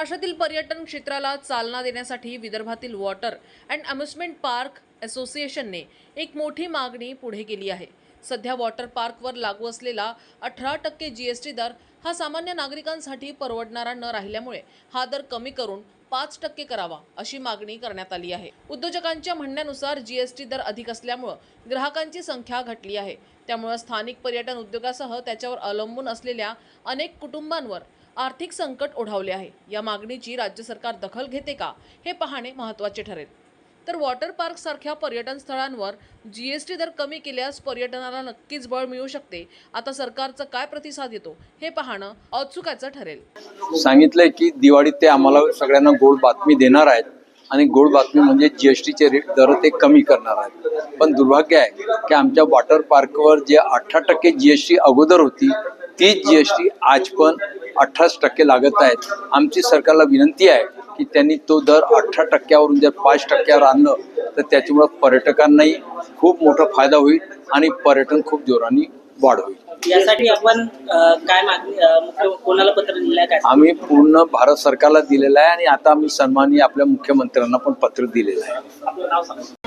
महाराष्ट्रातील पर्यटन क्षेत्राला चालना देण्यासाठी विदर्भातील वॉटर अँड अम्युजमेंट पार्क असोसिएशनने एक मोठी मागणी पुढे केली आहे. सध्या वॉटर पार्कवर लागू असलेला अठरा टक्के जी एस टी दर हा सामान्य नागरिकांसाठी परवडणारा न राहिल्यामुळे हा दर कमी करून पाच टक्के करावा अशी मागणी करण्यात आली आहे. उद्योजकांच्या म्हणण्यानुसार जीएसटी दर अधिक असल्यामुळं ग्राहकांची संख्या घटली आहे. त्यामुळं स्थानिक पर्यटन उद्योगासह त्याच्यावर अवलंबून असलेल्या अनेक कुटुंबांवर आर्थिक संकट ओढावले आहे. या मागणीची राज्य सरकार दखल घेते का हे पाहणे महत्त्वाचे ठरेल. तर वॉटर पार्कसारख्या पर्यटन स्थळांवर जी एस टी दर कमी केल्यास पर्यटनाला नक्कीच बळ मिळू शकते. आता सरकारचा काय प्रतिसाद येतो हे पाहणं औत्सुकाचं ठरेल. सांगितलंय की दिवाळीत ते आम्हाला सगळ्यांना गोड बातमी देणार आहेत आणि गोड बातमी म्हणजे जी एस टीचे रेट दर ते कमी करणार आहेत. पण दुर्भाग्य आहे की आमच्या वॉटर पार्कवर जे अठरा टक्के जी एस टी अगोदर होती तीच टी आज पण अठराच टक्के लागत आहेत. आमची सरकारला विनंती आहे की त्यांनी तो दर अठरा टक्क्यावरून जर पाच टक्क्यावर आणलं तर त्याच्यामुळं पर्यटकांनाही खूप मोठा फायदा होईल आणि पर्यटन खूप जोराने वाढ होईल यासाठी आपण काय मागणी कोणाला पत्र काय आम्ही पूर्ण भारत सरकारला दिलेलं आहे आणि आता आम्ही सन्माननीय आपल्या मुख्यमंत्र्यांना पण पत्र दिलेलं आहे.